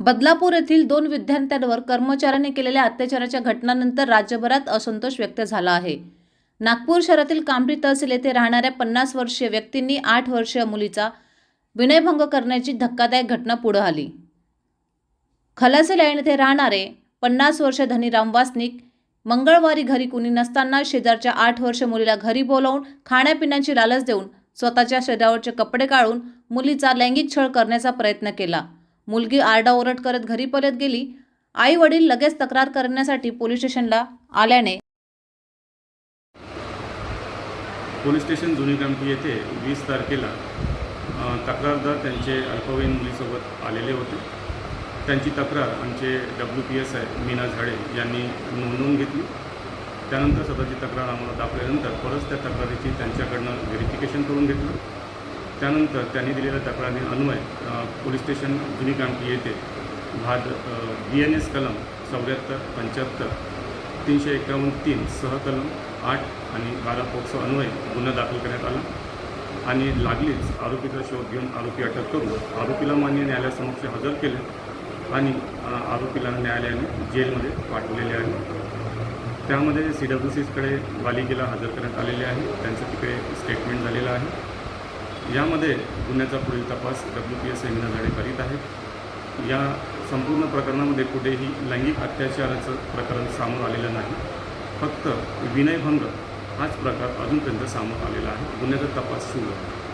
बदलापूर येथील दोन विद्यार्थ्यांवर कर्मचाऱ्यांनी केलेल्या अत्याचाराच्या घटनानंतर राज्यभरात असंतोष व्यक्त झाला आहे. नागपूर शहरातील कांबरी तहसील येथे राहणाऱ्या पन्नास वर्षीय व्यक्तींनी आठ वर्षीय मुलीचा विनयभंग करण्याची धक्कादायक घटना पुढे आली. खलासे लाईन येथे राहणारे पन्नास वर्ष धनीराम वासनिक मंगळवारी घरी कुणी नसताना शेजारच्या आठ वर्ष मुलीला घरी बोलावून खाण्यापिण्याची लालच देऊन स्वतःच्या शरीरावरचे कपडे काढून मुलीचा लैंगिक छळ करण्याचा प्रयत्न केला. मुलगी आरडाओरड करत घरी परत गेली. आई वडील लगेच तक्रार करण्यासाठी पोलीस स्टेशनला आल्याने पोलीस स्टेशन जुनी कामठी येथे वीस तारखेला तक्रारदार त्यांचे अल्पवयीन मुलीसोबत आलेले होते. त्यांची तक्रार आमचे डब्ल्यू पी एस आहे मीना झाडे यांनी नोंदवून घेतली. त्यानंतर स्वतःची तक्रार आम्हाला दाखवल्यानंतर परत त्या तक्रारीची त्यांच्याकडनं व्हेरिफिकेशन करून घेतलं. त्यानंतर त्यांनी दिलेल्या तक्रारी अन्वय पोलीस स्टेशन जुनी कामठी येथे भाद बी एन एस कलम चौऱ्याहत्तर पंच्याहत्तर तीनशे एकावन्न तीन सह कलम आठ आणि बारा पोक्सो अन्वये गुन्हा दाखल करण्यात आला आणि लागलीच आरोपीचा शोध घेऊन आरोपी अटक करून आरोपीला मान्य न्यायालयासमक्ष हजर केले आणि आरोपीला न्यायालयाने जेलमध्ये पाठवलेले आहे. त्यामध्ये सी डब्ल्यू सीकडे बालिकेला हजर करण्यात आलेले आहे. त्यांचं तिकडे स्टेटमेंट झालेलं आहे. यामध्ये गुन्ह्याचा पुढील तपास डब्ल्यू पी एस एमिना करीत आहेत. या संपूर्ण प्रकरणामध्ये कुठेही लैंगिक अत्याचाराचं प्रकरण समोर आलेलं नाही. फक्त विनयभंग हाच प्रकार अजूनपर्यंत समोर आलेला आहे. गुन्ह्याचा तपास सुरू आहे.